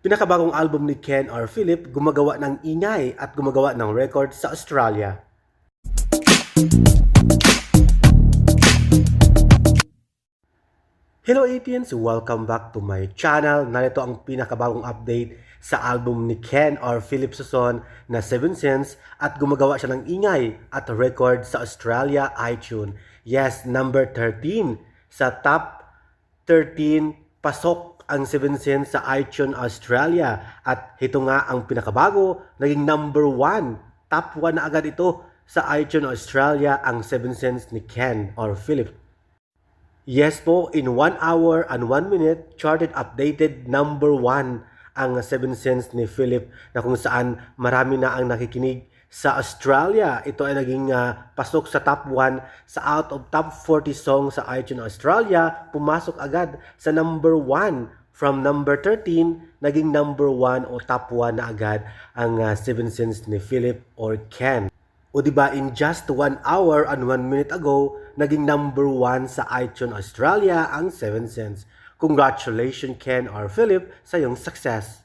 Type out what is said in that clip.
Pinakabagong album ni Ken R. Philip gumagawa ng ingay at gumagawa ng record sa Australia. Hello Athens! Welcome back to my channel. Narito ang pinakabagong update sa album ni Ken R. Philip Suson na Seven Sense at gumagawa siya ng ingay at record sa Australia iTunes. Yes, number 13 sa top 13 pasok ang Seven Sense sa iTunes Australia at ito nga ang pinakabago, naging number 1, top 1 na agad ito sa iTunes Australia ang Seven Sense ni Ken R. Philip. Yes po, in 1 hour and 1 minute, charted updated number 1 ang Seven Sense ni Philip na kung saan marami na ang nakikinig sa Australia. Ito ay naging ah, pasok sa top 1 sa out of top 40 songs sa iTunes Australia. Pumasok agad sa number 1 from number 13, naging number 1 o top 1 na agad ang ah, Seven Sense ni Philip or Ken. O di ba in just 1 hour and 1 minute ago, naging number 1 sa iTunes Australia ang 7 cents. Congratulations Ken or Philip sa iyong success.